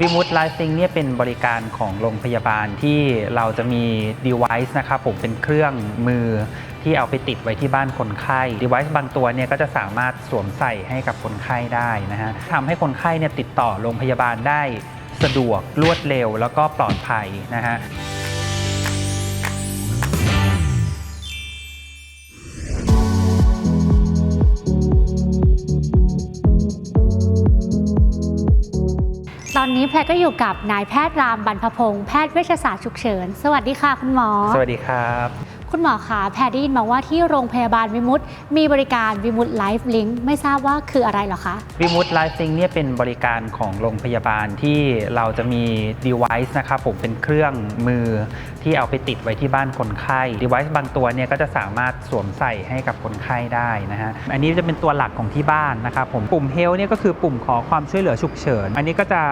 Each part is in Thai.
วิมุตไลฟ์ซิงเนี่ยเป็นบริการของโรงพยาบาลที่เราจะมี device นะครับผมเป็นเครื่องมือที่เอาไปติดไว้ที่บ้านคนไข้ device บางตัวเนี่ยก็จะสามารถสวมใส่ให้กับคนไข้ได้นะฮะทำให้คนไข้เนี่ยติดต่อโรงพยาบาลได้สะดวกรวดเร็วแล้วก็ปลอดภัยนะฮะ อนนี้แพรก็อยู่กับนายแพทย์รามบรรพพงศ์แพทย์เวชศาสตร์ฉุกเฉิน สวัสดีค่ะคุณหมอ สวัสดีครับคุณหมอคะแพรได้ยินมาว่าที่โรงพยาบาลวิมุตมีบริการวิมุตไลฟ์ลิงก์ไม่ทราบว่าคืออะไรหรอคะวิมุตไลฟ์ซิงเนี่ยเป็นบริการของโรงพยาบาลที่เราจะมี device นะครับผมเป็นเครื่องมือที่เอาไปติดไว้ที่บ้านคนไข้ device บางตัวเนี่ยก็จะสามารถสวมใส่ให้กับคนไข้ได้นะฮะอันนี้จะเป็นตัวหลักของที่บ้านนะครับผมปุ่ม Health เนี่ยก็คือปุ่มขอความช่วยเหลือฉุกเฉิน อันนี้ก็จะ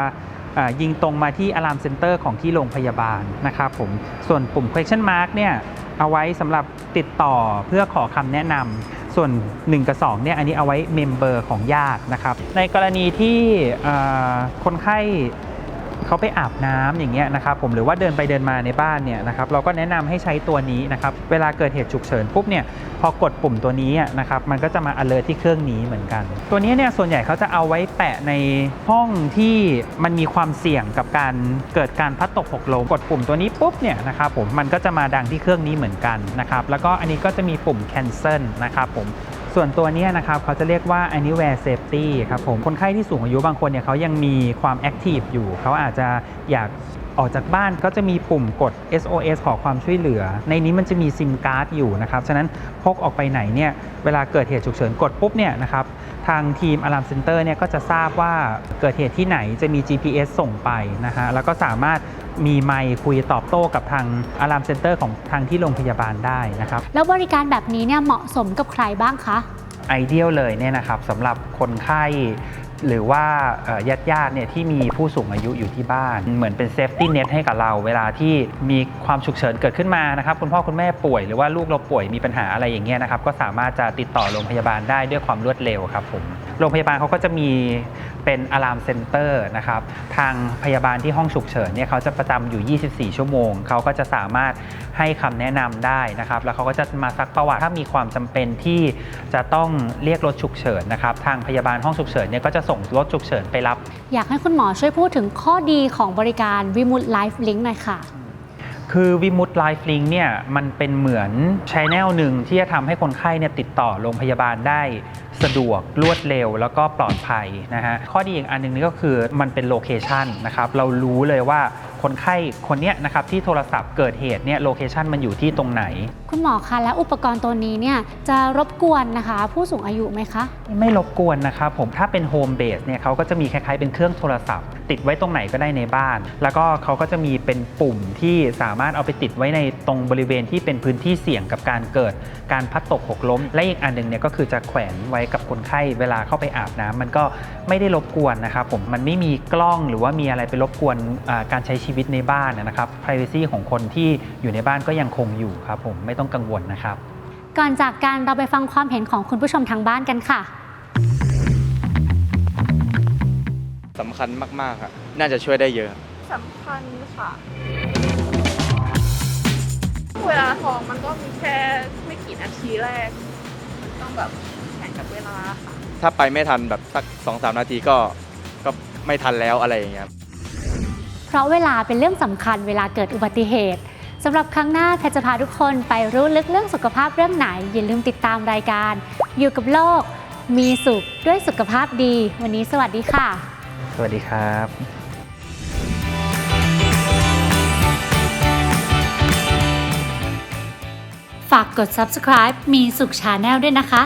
ยิงตรงมาที่อะลามเซ็นเตอร์ของที่โรงพยาบาลนะครับผมส่วนปุ่ม question mark เนี่ยเอาไว้สำหรับติดต่อเพื่อขอคำแนะนำส่วน 1 กับ2เนี่ยอันนี้เอาไว้เมมเบอร์ของญาตินะครับในกรณีที่คนไข้ เขาไปอาบน้ำอย่างเงี้ยนะครับผมหรือว่าเดินไปเดินมาในบ้านเนี่ยนะครับเราก็แนะนำให้ใช้ตัวนี้นะครับเวลาเกิดเหตุฉุกเฉินปุ๊บเนี่ยพอกดปุ่มตัวนี้นะครับมันก็จะมา alert ที่เครื่องนี้เหมือนกัน ตัวนี้เนี่ยส่วนใหญ่เขาจะเอาไว้แปะในห้องที่มันมีความเสี่ยงกับการเกิดการพัดตกหกล้มกดปุ่มตัวนี้ปุ๊บเนี่ยนะครับผมมันก็จะมาดังที่เครื่องนี้เหมือนกันนะครับแล้วก็อันนี้ก็จะมีปุ่ม cancel นะครับผม ส่วนตัวนี้นะครับเขาจะเรียกว่า anywhere safety ครับผมคนไข้ที่สูงอายุบางคนเนี่ยเขายังมีความ active อยู่ เขาอาจจะอยากออกจากบ้านก็จะมีปุ่มกด SOS ขอความช่วยเหลือ ในนี้มันจะมีซิมการ์ดอยู่นะครับ ฉะนั้นพกออกไปไหนเนี่ยเวลาเกิดเหตุฉุกเฉินกดปุ๊บเนี่ยนะครับทางทีม Alarm Center เนี่ยก็จะทราบว่าเกิดเหตุที่ไหนจะมี GPS ส่งไปนะฮะแล้วก็สามารถ มีไมค์คุยตอบโต้กับทาง Alarm Center ของทางที่โรงพยาบาลได้นะครับ แล้วบริการแบบนี้เนี่ยเหมาะสมกับใครบ้างคะ ไอเดียลเลยเนี่ยนะครับสำหรับคนไข้หรือว่าญาติญาติๆเนี่ยที่มีผู้สูงอายุอยู่ที่บ้าน เหมือนเป็นเซฟตี้เน็ตให้กับเรา เวลาที่มีความฉุกเฉินเกิดขึ้นมานะครับคุณพ่อคุณแม่ป่วยหรือว่าลูกเราป่วยมีปัญหาอะไรอย่างเงี้ยนะครับก็สามารถจะติดต่อโรงพยาบาลได้ด้วยความรวดเร็วครับผม โรงพยาบาลเขาก็จะมีเป็นอะลามเซ็นเตอร์นะครับทางพยาบาลที่ห้องฉุกเฉินเนี่ยเขาจะประจำอยู่ 24 ชั่วโมง เขาก็จะสามารถให้คำแนะนำได้นะครับ แล้วเขาก็จะมาซักประวัติถ้ามีความจำเป็นที่จะต้องเรียกรถฉุกเฉินนะครับทางพยาบาลห้องฉุกเฉินเนี่ยก็จะส่งรถฉุกเฉินไปรับ อยากให้คุณหมอช่วยพูดถึงข้อดีของบริการวิมุตไลฟ์ลิงก์หน่อยค่ะ คือวิมุตไลฟ์ลิงเนี่ยมันเป็นเหมือนชแนลหนึ่งที่จะทำให้คนไข้เนี่ยติดต่อโรงพยาบาลได้สะดวกรวดเร็ว แล้วก็ปลอดภัยนะฮะข้อดีอีกอันหนึ่งนี่ก็คือมันเป็นโลเคชันนะครับเรารู้เลยว่า คนไข้คนเนี้ยนะครับที่โทรศัพท์เกิดเหตุเนี่ยโลเคชันมันอยู่ที่ตรงไหน คุณหมอคะและอุปกรณ์ตัวนี้เนี่ยจะรบกวนนะคะ ผู้สูงอายุไหมคะ ไม่รบกวนนะครับผมถ้าเป็นโฮมเบสเนี่ยเขาก็จะมีคล้ายๆเป็นเครื่องโทรศัพท์ ติดไว้ตรงไหนก็ได้ในบ้าน แล้วก็เขาก็จะมีเป็นปุ่มที่สามารถเอาไปติดไว้ในตรงบริเวณที่เป็นพื้นที่เสี่ยงกับการเกิดการพลัดตกหกล้ม และอีกอันหนึ่งเนี่ยก็คือจะแขวนไว้กับคนไข้เวลาเข้าไปอาบน้ำมันก็ไม่ได้รบกวนนะครับผมมันไม่มีกล้องหรือว่ามีอะไรไปรบกวนอ่าการใช้ชีวิตในบ้านนะครับ privacy ของคนที่อยู่ในบ้านก็ยังคงอยู่ครับผมไม่ต้องกังวลนะครับ ก่อนจากการเราไปฟังความเห็นของคุณผู้ชมทางบ้านกันค่ะสำคัญมากๆครับน่าจะช่วยได้เยอะสำคัญค่ะเวลาทองมันก็มีแค่ไม่กี่นาทีแรก มันต้องแบบแข่งกับเวลาค่ะ ถ้าไปไม่ทันแบบสักสองสามนาทีก็ก็ไม่ทันแล้วอะไรอย่างเงี้ย เพราะเวลาเป็นเรื่องสำคัญเวลาเกิดอุบัติเหตุสำหรับครั้งหน้าแพทย์จะพาทุกคนไปรู้ลึกเรื่องสุขภาพเรื่องไหน อย่าลืมติดตามรายการ อยู่กับโลก มีสุขด้วยสุขภาพดี วันนี้สวัสดีค่ะ สวัสดีครับฝากกด subscribe มีสุข Channel ด้วยนะคะ